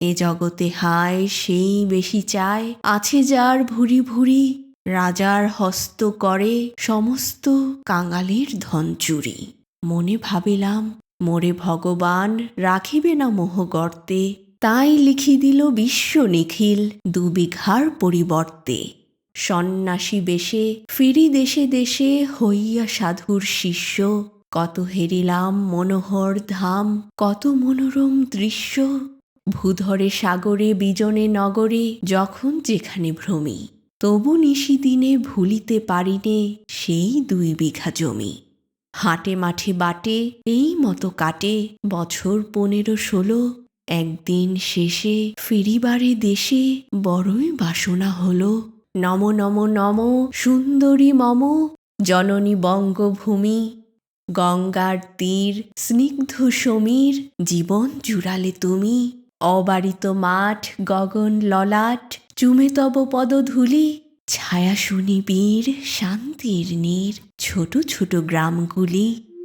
এ জগতে হায়, সেই বেশি চায়। আছে যার ভুরি ভুরি, রাজার হস্ত করে সমস্ত কাঙালির ধন চুরি। মনে ভাবিলাম, মোরে ভগবান রাখিবে না মোহ গর্তে। তাই লিখি দিল বিশ্ব নিখিল দুবিঘার পরিবর্তে। সন্ন্যাসী বেশে, ফিরি দেশে দেশে হইয়া সাধুর শিষ্য। কত হেরিলাম মনোহর ধাম, কত মনোরম দৃশ্য। ভূধরে সাগরে, বিজনে নগরে, যখন যেখানে ভ্রমি, তবু নিশিদিনে ভুলিতে পারিনে সেই দুই বিঘা জমি। হাটে মাঠে বাটে, এই মতো কাটে, বছর পনেরো ষোলো, একদিন শেষে ফিরিবারে দেশে বড়ই বাসনা হলো। নম নম নম, সুন্দরী মম, জননী বঙ্গভূমি, গঙ্গার তীর, স্নিগ্ধ সমীর, জীবন জুড়ালে তুমি। অবারিত মাঠ, গগন ললাট, চুমে তব পদধূলি ছায়া শুনি বীর, শান্তির নীর, ছোট ছোট গ্রামগুলি।